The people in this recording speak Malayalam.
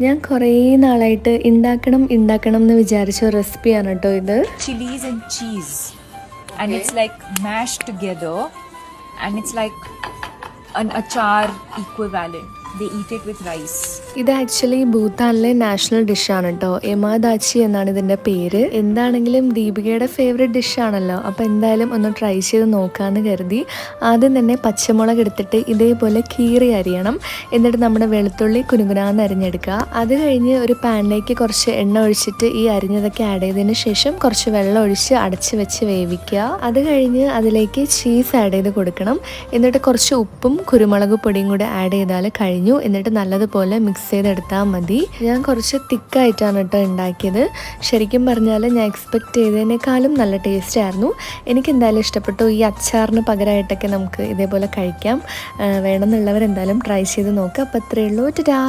ഞാൻ കുറേ നാളായിട്ട് ഉണ്ടാക്കണം ഉണ്ടാക്കണം എന്ന് വിചാരിച്ച റെസിപ്പിയാണ് കേട്ടോ ഇത് chilies and cheese and it's like mashed together and it's like an achar ഇത് ആക്ച്വലി ഭൂട്ടാനിലെ നാഷണൽ ഡിഷാണ് കേട്ടോ എമാദാച്ചി എന്നാണ് ഇതിന്റെ പേര്. എന്താണെങ്കിലും ദീപികയുടെ ഫേവറേറ്റ് ഡിഷാണല്ലോ അപ്പോൾ എന്തായാലും ഒന്ന് ട്രൈ ചെയ്ത് നോക്കാന്ന് കരുതി. ആദ്യം തന്നെ പച്ചമുളക് എടുത്തിട്ട് ഇതേപോലെ കീറി അരിയണം. എന്നിട്ട് നമ്മുടെ വെളുത്തുള്ളി കുനുകുനാന്ന് അരിഞ്ഞെടുക്കുക. അത് കഴിഞ്ഞ് ഒരു പാനിലേക്ക് കുറച്ച് എണ്ണ ഒഴിച്ചിട്ട് ഈ അരിഞ്ഞതൊക്കെ ആഡ് ചെയ്തതിന് ശേഷം കുറച്ച് വെള്ളം ഒഴിച്ച് അടച്ച് വെച്ച് വേവിക്കുക. അത് കഴിഞ്ഞ് അതിലേക്ക് ചീസ് ആഡ് ചെയ്ത് കൊടുക്കണം. എന്നിട്ട് കുറച്ച് ഉപ്പും കുരുമുളക് പൊടിയും കൂടെ ആഡ് ചെയ്താൽ കഴിഞ്ഞു. എന്നിട്ട് നല്ലതുപോലെ മിക്സ് ചെയ്തെടുത്താൽ മതി. ഞാൻ കുറച്ച് തിക്കായിട്ടാണ് കേട്ടോ ഉണ്ടാക്കിയത്. ശരിക്കും പറഞ്ഞാൽ ഞാൻ എക്സ്പെക്ട് ചെയ്തതിനേക്കാളും നല്ല ടേസ്റ്റ് ആയിരുന്നു. എനിക്ക് എന്തായാലും ഇഷ്ടപ്പെട്ടു. ഈ അച്ചാറിന് പകരമായിട്ടൊക്കെ നമുക്ക് ഇതേപോലെ കഴിക്കാം. വേണമെന്നുള്ളവർ എന്തായാലും ട്രൈ ചെയ്ത് നോക്കുക അപ്പോൾ അത്രയേ ഉള്ളൂ. ടാ